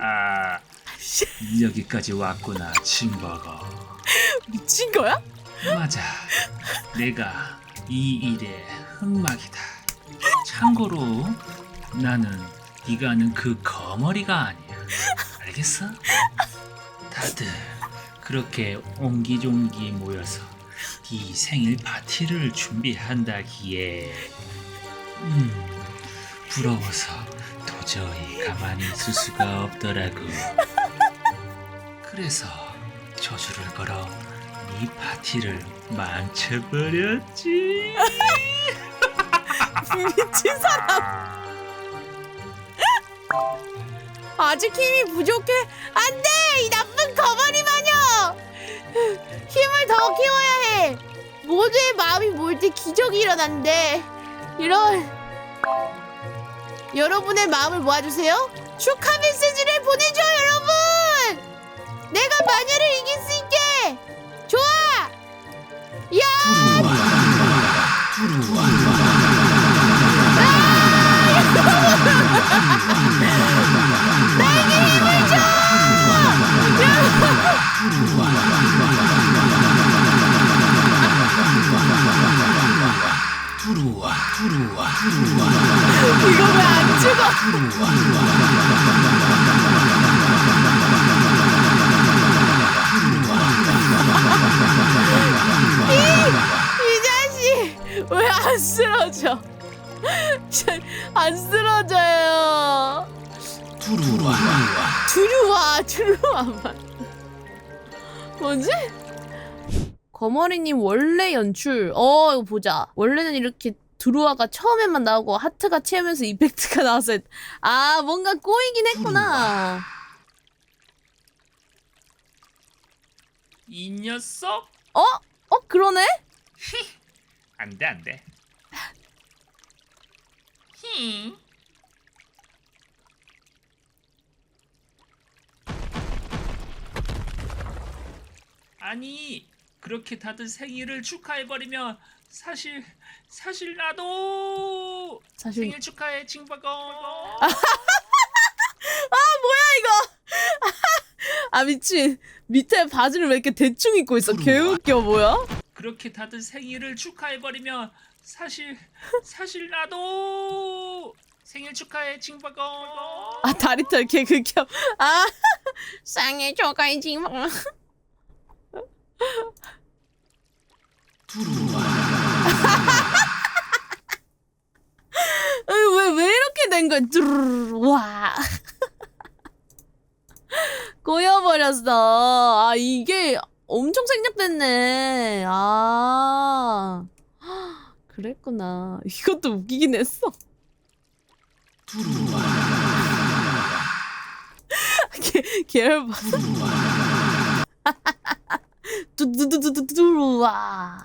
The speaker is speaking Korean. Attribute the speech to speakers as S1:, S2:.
S1: 아, 여기까지 왔구나, 징버거.
S2: 미친 거야?
S1: 맞아. 내가 이 일의 흑막이다. 참고로 나는 네가 아는 그 거머리가 아니야. 알겠어? 다들 그렇게 옹기종기 모여서 네 생일 파티를 준비한다기에 음 부러워서 도저히 가만히 있을 수가 없더라고. 그래서 저주를 걸어 네 파티를 망쳐버렸지.
S2: 미친 사람. 아직 힘이 부족해. 안 돼! 이 나쁜 거머리 마녀! 힘을 더 키워야 해. 모두의 마음이 모일 때 기적이 일어난대. 이런. 여러분의 마음을 모아주세요. 축하 메시지를 보내줘, 여러분! 내가 마녀를 이길 수 있게! 좋아! 야!
S1: 들어와, 들어와, 들어와,
S2: 이거 왜안 죽어? 이 자식 왜 안 쓰러져? 안 쓰러져요.
S1: 들어와.
S2: 두루와 두루와만. 뭐지? 거머리님 원래 연출. 어 이거 보자. 원래는 이렇게 두루와가 처음에만 나오고 하트가 채우면서 이펙트가 나왔어요. 아 뭔가 꼬이긴 했구나.
S1: 이 녀석?
S2: 어? 어 그러네?
S1: 안돼 안돼. 히. 아니 그렇게 다들 생일을 축하해버리면 사실 사실 나도
S2: 사실
S1: 생일 축하해 징버거.
S2: 아 미친 밑에 바지를 왜 이렇게 대충 입고 있어? 개웃겨 뭐야?
S1: 그렇게 다들 생일을 축하해 버리면 사실 사실 나도 생일 축하해 징버거.
S2: 아 다리 털 개 극혐. 아 생일 축하해 지 마. 왜왜 된 거야? 뚜루루루, 와. 꼬여버렸어. 아 이게 엄청 생략됐네. 아 그랬구나. 이것도 웃기긴 했어. 개, 계열 봐. 뚜뚜뚜뚜뚜뚜와.